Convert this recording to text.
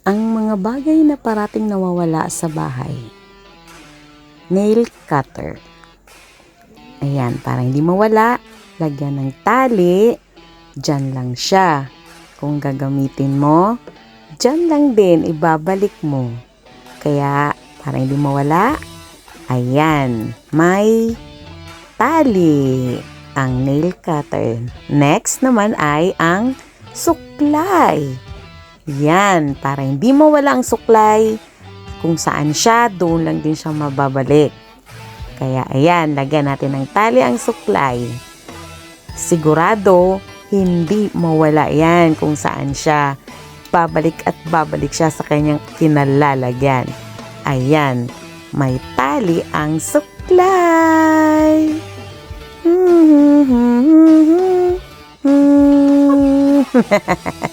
Ang mga bagay na parating nawawala sa bahay. Nail cutter. Ayan, para hindi mawala, lagyan ng tali. Diyan lang siya. Kung gagamitin mo, diyan lang din, ibabalik mo. Kaya, para hindi mawala, ayan, may tali ang nail cutter. Next naman ay ang suklay. Yan, para hindi mawala ang suklay, kung saan siya, doon lang din siya mababalik. Kaya ayan, lagyan natin ng tali ang suklay. Sigurado, hindi mawala yan kung saan siya. Babalik at babalik siya sa kanyang kinalalagyan. Ayan, may tali ang suklay.